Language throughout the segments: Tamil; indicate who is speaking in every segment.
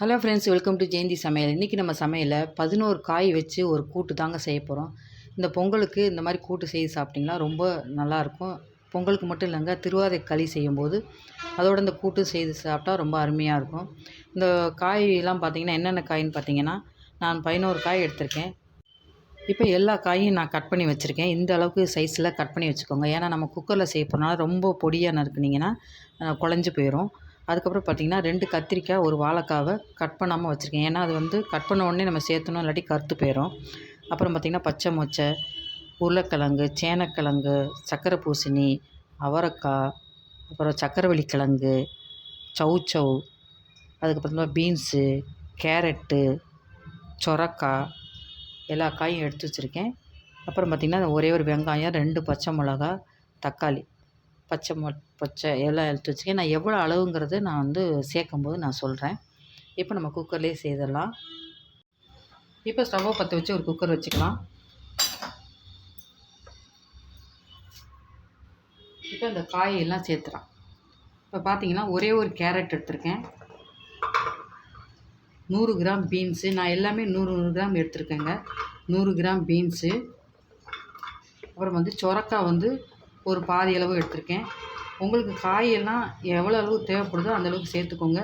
Speaker 1: Hello friends welcome to Jayanthi சமையல் இன்றைக்கி நம்ம சமையலில் பதினோரு காய் வச்சு ஒரு கூட்டு தாங்க செய்ய போகிறோம் இந்த பொங்கலுக்கு இந்த மாதிரி கூட்டு செய்து சாப்பிட்டிங்கன்னா ரொம்ப நல்லாயிருக்கும். பொங்கலுக்கு மட்டும் இல்லைங்க திருவாதிரை களி செய்யும்போது அதோட இந்த கூட்டு செய்து சாப்பிட்டா ரொம்ப அருமையாக இருக்கும். இந்த காயெல்லாம் பார்த்திங்கன்னா என்னென்ன காயின்னு பார்த்தீங்கன்னா நான் பதினோரு காய் எடுத்திருக்கேன். இப்போ எல்லா காயும் நான் கட் பண்ணி வச்சுருக்கேன். இந்த அளவுக்கு சைஸில் கட் பண்ணி வச்சுக்கோங்க. ஏன்னா நம்ம குக்கரில் செய்ய போகிறனால ரொம்ப பொடியாக நறுக்குனிங்கன்னா குழஞ்சி குழஞ்சு போயிடும் அதுக்கப்புறம் பார்த்தீங்கன்னா ரெண்டு கத்திரிக்காய் ஒரு வாழைக்காவை கட் பண்ணாமல் வச்சுருக்கேன். ஏன்னா அது வந்து கட் பண்ண உடனே நம்ம சேர்த்தணும் இல்லாட்டி கருத்து போயிடும் அப்புறம் பார்த்திங்கன்னா பச்சை மொச்சை உருளைக்கிழங்கு சேனக்கிழங்கு சக்கரை பூசணி அவரைக்காய் அப்புறம் சக்கரவள்ளி கிழங்கு சௌச்சௌ அதுக்கப்புறம் பீன்ஸு கேரட்டு சொரக்காய் எல்லா காயும் எடுத்து வச்சுருக்கேன். அப்புறம் பார்த்திங்கன்னா ஒரே ஒரு வெங்காயம் ரெண்டு பச்சை மிளகா தக்காளி. பச்சை மொ பச்சை எல்லாம் எடுத்து வச்சுருக்கேன் நான் எவ்வளோ அளவுங்கிறது நான் வந்து சேர்க்கும்போது நான் சொல்கிறேன் இப்போ நம்ம குக்கர்லேயே செய்திடலாம். இப்போ ஸ்டவ்வை பற்ற வச்சு ஒரு குக்கர் வச்சுக்கலாம். இப்போ இந்த காயெல்லாம் சேர்த்துறேன் இப்போ பார்த்தீங்கன்னா ஒரே ஒரு கேரட் எடுத்திருக்கேன். நூறு கிராம் பீன்ஸு நான் எல்லாமே நூறு நூறு கிராம் எடுத்திருக்கேங்க. நூறு கிராம் பீன்ஸு. அப்புறம் வந்து சொரக்காய் வந்து ஒரு பாதி அளவு எடுத்திருக்கேன். உங்களுக்கு காயெல்லாம் எவ்வளோ அளவு தேவைப்படுதோ அந்தளவுக்கு சேர்த்துக்கோங்க.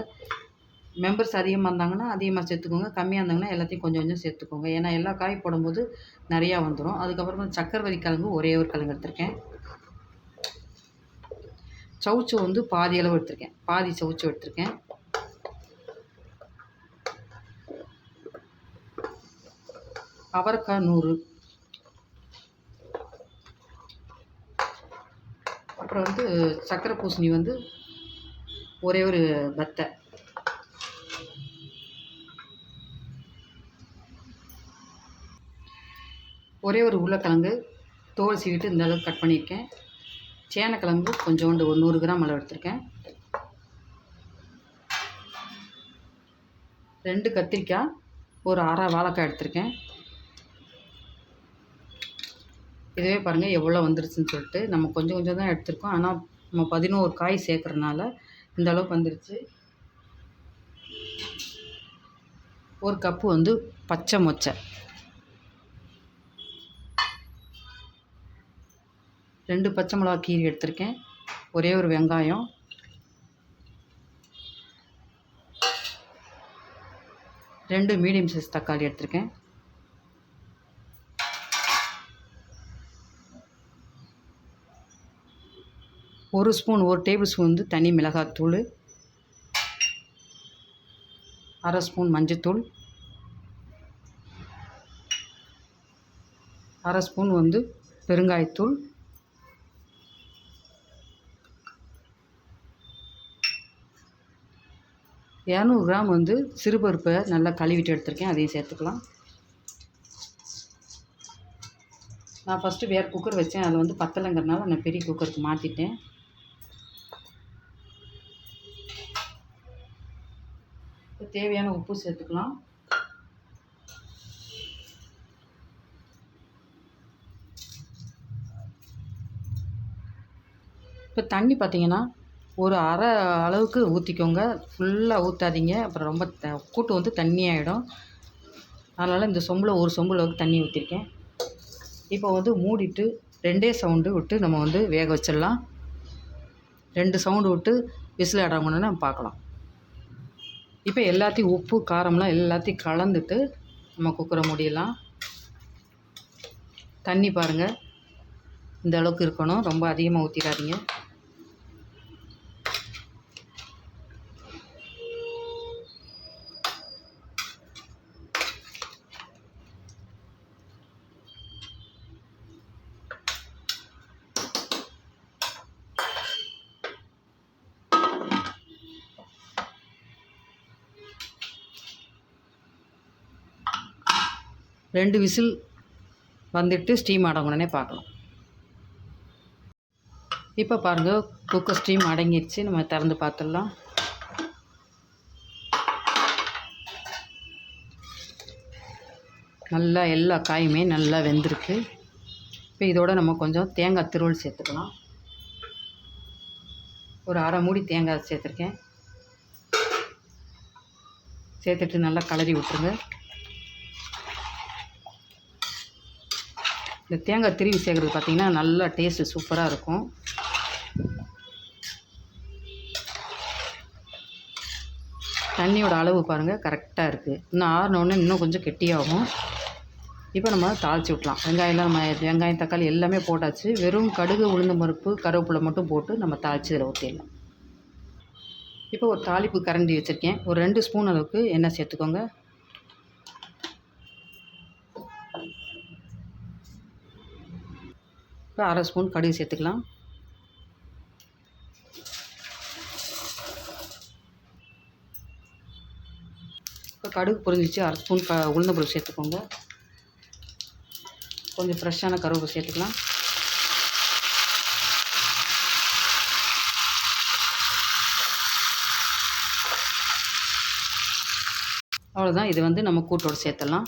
Speaker 1: மெம்பர்ஸ் அதிகமாக இருந்தாங்கன்னா அதிகமாக சேர்த்துக்கோங்க. கம்மியாக இருந்தாங்கன்னா எல்லாத்தையும் கொஞ்சம் கொஞ்சம் சேர்த்துக்கோங்க. ஏன்னா எல்லா காய் போடும்போது நிறையா வந்துடும் அதுக்கப்புறமா சக்கரவரி கிழங்கு ஒரே ஒரு கிழங்கு எடுத்திருக்கேன். சவுச்சு வந்து பாதி அளவு எடுத்திருக்கேன். பாதி சவுச்சு எடுத்திருக்கேன். அவரைக்காய் நூறு. அப்புறம் வந்து சக்கரை பூசணி வந்து ஒரே ஒரு பத்தை ஒரே ஒரு உருளைக்கிழங்கு தோல் சீவிட்டு இந்த அளவுக்கு கட் பண்ணியிருக்கேன். சேனக்கிழங்கு கொஞ்சோண்டு ஒரு நூறு கிராம் அளவு எடுத்திருக்கேன். ரெண்டு கத்திரிக்காய் ஒரு அரை வாழைக்காய் எடுத்திருக்கேன். இதுவே பாருங்கள் எவ்வளோ வந்துருச்சுன்னு சொல்லிட்டு நம்ம கொஞ்சம் கொஞ்சம் தான் எடுத்திருக்கோம். ஆனால் நம்ம பதினோரு காய் சேர்க்குறனால இந்த அளவுக்கு வந்துருச்சு. ஒரு கப்பு வந்து பச்சை மொச்சை. ரெண்டு பச்சை மிளகா கீரி எடுத்திருக்கேன். ஒரே ஒரு வெங்காயம். ரெண்டு மீடியம் சைஸ் தக்காளி எடுத்திருக்கேன். ஒரு ஸ்பூன் ஒரு டேபிள் ஸ்பூன் வந்து தனி மிளகாத்தூள் அரை ஸ்பூன் மஞ்சத்தூள் அரை ஸ்பூன் வந்து பெருங்காயத்தூள் இரநூறு கிராம் வந்து சிறுபருப்பை நல்லா கழுவிட்டு எடுத்திருக்கேன். அதையும் சேர்த்துக்கலாம். நான் ஃபஸ்ட்டு வேறு குக்கர் வச்சேன். அது வந்து பத்தலைங்கிறனால நான் பெரிய குக்கருக்கு மாற்றிட்டேன் இப்போ தேவையான உப்பு சேர்த்துக்கலாம். இப்போ தண்ணி பார்த்தீங்கன்னா ஒரு அரை அளவுக்கு ஊற்றிக்கோங்க ஃபுல்லாக ஊற்றாதீங்க அப்புறம் ரொம்ப த கூட்டு வந்து தண்ணியாகிடும் அதனால் இந்த சொம்பில் ஒரு சொம்பு அளவுக்கு தண்ணி ஊற்றிருக்கேன் இப்போ வந்து மூடிட்டு ரெண்டே சவுண்டு விட்டு நம்ம வந்து வேக வச்சிடலாம். ரெண்டு சவுண்டு விட்டு விசில் இடம் நம்ம பார்க்கலாம். இப்போ எல்லாத்தையும் உப்பு காரம்லாம் எல்லாத்தையும் கலந்துட்டு நம்ம குக்கரை முடியலாம் தண்ணி பாருங்கள் இந்த அளவுக்கு இருக்கணும். ரொம்ப அதிகமாக ஊற்றிடாதீங்க ரெண்டு விசில் வந்துட்டு ஸ்டீம் அடங்கணுன்னே பார்க்கலாம் இப்போ பாருங்கள் குக்கர் ஸ்டீம் அடங்கிடுச்சு நம்ம திறந்து பார்த்துடலாம். நல்லா எல்லா காயுமே நல்லா வெந்திருக்கு. இப்போ இதோட நம்ம கொஞ்சம் தேங்காய் திருவள் சேர்த்துக்கலாம். ஒரு அரை மூடி தேங்காய் சேர்த்துருக்கேன். சேர்த்துட்டு நல்லா கலரி விட்டுருங்க. இந்த தேங்காய் திருவி சேர்க்குறது பார்த்திங்கன்னா நல்லா டேஸ்ட்டு சூப்பராக இருக்கும். தண்ணியோட அளவு பாருங்கள் கரெக்டாக இருக்குது இன்னும் ஆறினோடனே இன்னும் கொஞ்சம் கெட்டியாகும். இப்போ நம்ம தாளித்து விட்லாம் வெங்காயம்லாம் நம்ம வெங்காயம் தக்காளி எல்லாமே போட்டாச்சு. வெறும் கடுகு உளுந்து பருப்பு கருவேப்பிலை மட்டும் போட்டு நம்ம தாளித்து இதில் ஊற்றிடலாம் இப்போ ஒரு தாளிப்பு கரண்டி வச்சுருக்கேன். ஒரு ரெண்டு ஸ்பூன் அளவுக்கு எண்ணெய் சேர்த்துக்கோங்க. இப்போ அரை ஸ்பூன் கடுகு சேர்த்துக்கலாம். இப்போ கடுகு பொரிஞ்சிச்சு அரை ஸ்பூன் க உளுந்தம்பருப்பு சேர்த்துக்கோங்க. கொஞ்சம் ஃப்ரெஷ்ஷான கருவேப்பு சேர்த்துக்கலாம். அவ்வளோதான் இது வந்து நம்ம கூட்டோடு சேர்த்துடலாம்.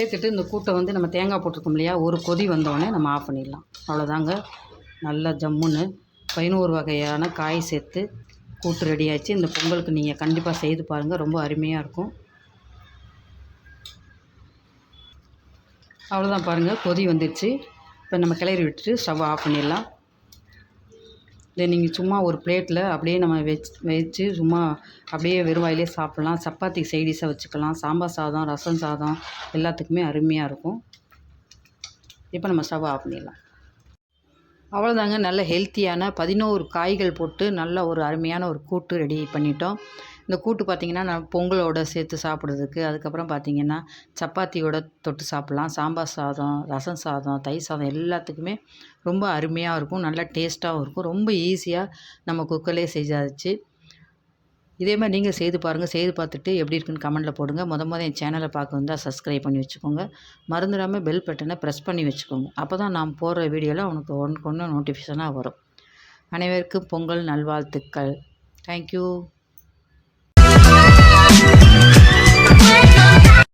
Speaker 1: சேர்த்துட்டு இந்த கூட்டை வந்து நம்ம தேங்காய் போட்டிருக்கோம் இல்லையா ஒரு கொதி வந்தோடனே நம்ம ஆஃப் பண்ணிடலாம். அவ்வளோதாங்க நல்லா ஜம்முன்னு பதினோரு வகையான காய் சேர்த்து கூட்டு ரெடி இந்த பொங்கலுக்கு நீங்கள் கண்டிப்பாக செய்து பாருங்கள் ரொம்ப அருமையாக இருக்கும். அவ்வளோதான் பாருங்கள் கொதி வந்துடுச்சு இப்போ நம்ம கிளறி விட்டுட்டு ஸ்டவ் ஆஃப் பண்ணிடலாம். இதை நீங்கள் சும்மா ஒரு பிளேட்டில் அப்படியே நம்ம வச் வச்சு சும்மா அப்படியே வெறும் வாயிலே சாப்பிட்லாம். சப்பாத்தி சைடிஷாக வச்சுக்கலாம். சாம்பார் சாதம் ரசம் சாதம் எல்லாத்துக்குமே அருமையாக இருக்கும். இப்போ நம்ம ஸ்டவ் ஆஃப் பண்ணிடலாம். அவ்வளோதாங்க நல்ல ஹெல்த்தியான பதினோரு காய்கள் போட்டு நல்ல ஒரு அருமையான ஒரு கூட்டு ரெடி பண்ணிட்டோம். இந்த கூட்டு பார்த்திங்கன்னா நான் பொங்கலோட சேர்த்து சாப்பிட்றதுக்கு அதுக்கப்புறம் பார்த்திங்கன்னா சப்பாத்தியோட தொட்டு சாப்பிட்லாம். சாம்பார் சாதம் ரசம் சாதம் தயிர் சாதம் எல்லாத்துக்குமே ரொம்ப அருமையாக இருக்கும். நல்லா டேஸ்ட்டாகவும் இருக்கும். ரொம்ப ஈஸியாக நம்ம குக்கர்லேயே செஞ்சாச்சு. இதே மாதிரி நீங்கள் செய்து பாருங்கள் செய்து பார்த்துட்டு எப்படி இருக்குன்னு கமெண்ட்டில் போடுங்க. முத முத என் சேனலை பார்க்க வந்தால் சப்ஸ்கிரைப் பண்ணி வச்சுக்கோங்க. மறந்துடாமல் பெல் பட்டனை ப்ரெஸ் பண்ணி வச்சுக்கோங்க. அப்போ தான் நான் போடுற வீடியோவில் உனக்கு ஒன்றுக்கு ஒன்று நோட்டிஃபிகேஷனாக வரும். அனைவருக்கும் பொங்கல் நல்வாழ்த்துக்கள். தேங்க்யூ